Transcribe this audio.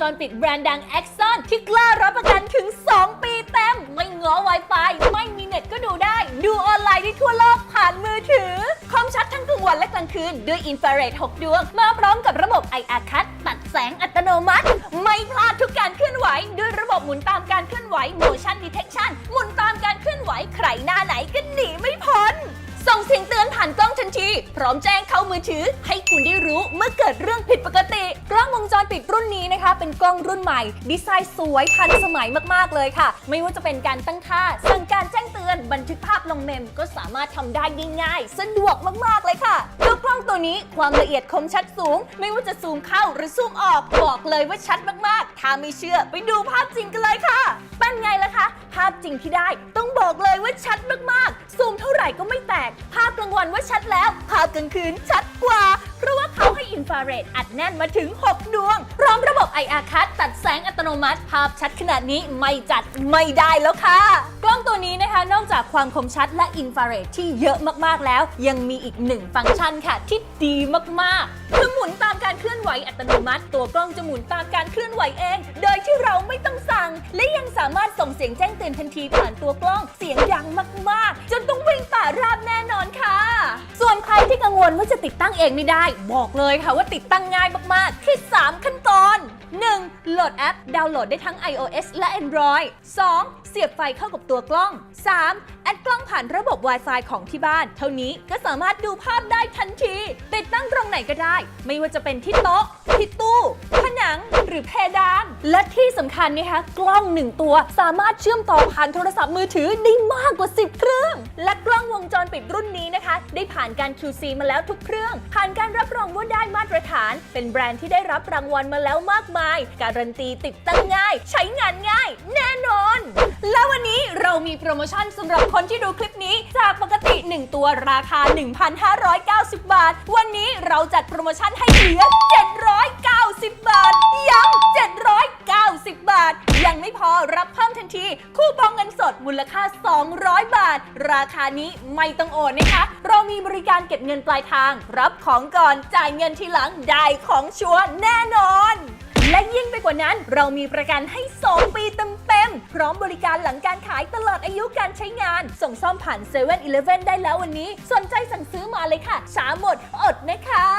จรปิดแบรนด์ดัง Axon ที่กล้ารับประกันถึง 2 ปีเต็ม ไม่ง้อ Wi-Fi ไม่มีเน็ตก็ดูได้ ดูออนไลน์ได้ทั่วโลกผ่านมือถือคอมชัดทั้งกลางวันและกลางคืน ด้วยอินฟราเรด6ดวง มาพร้อมกับระบบ IR Cut ตัดแสงอัตโนมัติ ไม่พลาดทุกการเคลื่อนไหว ด้วยระบบหมุนตามการเคลื่อนไหว motion detection หมุนตามการเคลื่อนไหวใครหน้าไหนก ทันที พร้อมแจ้งเข้ามือถือ ให้คุณได้รู้เมื่อเกิดเรื่องผิดปกติ กล้องวงจรปิดรุ่นนี้นะคะ เป็นกล้องรุ่นใหม่ ดีไซน์สวยทันสมัยมากๆเลยค่ะ ไม่ว่าจะเป็นการตั้งค่าสั่งการแจ้งเตือนบันทึกภาพลงเมมก็สามารถทำได้ง่ายๆสะดวกมากๆเลยค่ะตัวกล้องตัวนี้ความละเอียดคมชัดสูง ไม่ว่าจะซูมเข้าหรือซูมออกบอกเลยว่าชัดมากๆ ถ้าไม่เชื่อไปดูภาพจริงกันเลยค่ะเป็นไงล่ะคะ ภาพจริงที่ได้ต้องบอกเลยว่าชัดมากๆ ซูมเท่าไหร่ก็ไม่แตก กลางวันว่าชัดแล้ว ภาพกลางคืนชัดกว่า เพราะว่าเขาให้อินฟราเรดอัดแน่นมาถึง 6 ดวง พร้อมระบบ IR Cut ตัดแสงอัตโนมัติ ภาพชัดขนาดนี้ไม่จัดไม่ได้แล้วค่ะ กล้องตัวนี้นะคะ นอกจากความคมชัดและอินฟราเรดที่เยอะมากๆแล้ว ยังมีอีกหนึ่งฟังก์ชันค่ะ ที่ดีมากๆคือหมุนตามการเคลื่อนไหวอัตโนมัติ ตัวกล้องจะหมุนตามการเคลื่อนไหวเอง โดยที่เราไม่ต้องสั่ง และยังสามารถส่งเสียงแจ้งเตือนทันทีผ่านตัวกล้องเสียงดังมาก ๆ จนต้อง นว่าจะติดตั้งเองไม่ได้ บอกเลยค่ะว่าติดตั้งง่ายมากๆ ที่ 3 ขั้นตอน 1. โหลดแอป ดาวน์โหลดได้ทั้ง iOS และ Android 2. เสียบไฟเข้ากับตัวกล้อง 3. แอดกล้องผ่านระบบ Wi-Fi ของที่บ้าน เท่านี้ก็สามารถดูภาพได้ทันที ติดตั้งตรงไหนก็ได้ ไม่ว่าจะเป็นที่โต๊ะที่ตู้ นังหรือเพดาน และที่สำคัญนะคะกล้องหนึ่งตัวสามารถเชื่อมต่อผ่านโทรศัพท์มือถือได้มากกว่า 10 เครื่อง และกล้องวงจรปิดรุ่นนี้นะคะ ได้ผ่านการ QC มาแล้วทุกเครื่อง ผ่านการรับรองว่าได้มาตรฐาน เป็นแบรนด์ที่ได้รับรางวัลมาแล้วมากมาย การันตีติดตั้งง่าย ใช้งานง่าย แน่นอน และวันนี้เรามีโปรโมชั่นสำหรับคนที่ดูคลิปนี้ จากปกติ 1 ตัวราคา 1,590 บาท วันนี้เราจัดโปรโมชั่นให้เหลือ 790 คูปองเงินสดมูลค่า 200 บาท ราคานี้ไม่ต้องโอนนะคะ เรามีบริการเก็บเงินปลายทาง รับของก่อนจ่ายเงินทีหลังได้ของชัวร์แน่นอน และยิ่งไปกว่านั้นเรามีประกันให้ 2 ปีเต็มๆพร้อมบริการหลังการขายตลอดอายุการใช้งาน ส่งซ่อมผ่าน7 e เ e ่ e อได้แล้ววันนี้ สนใจสั่งซื้อมาเลยค่ะช้าหมดอดนะคะ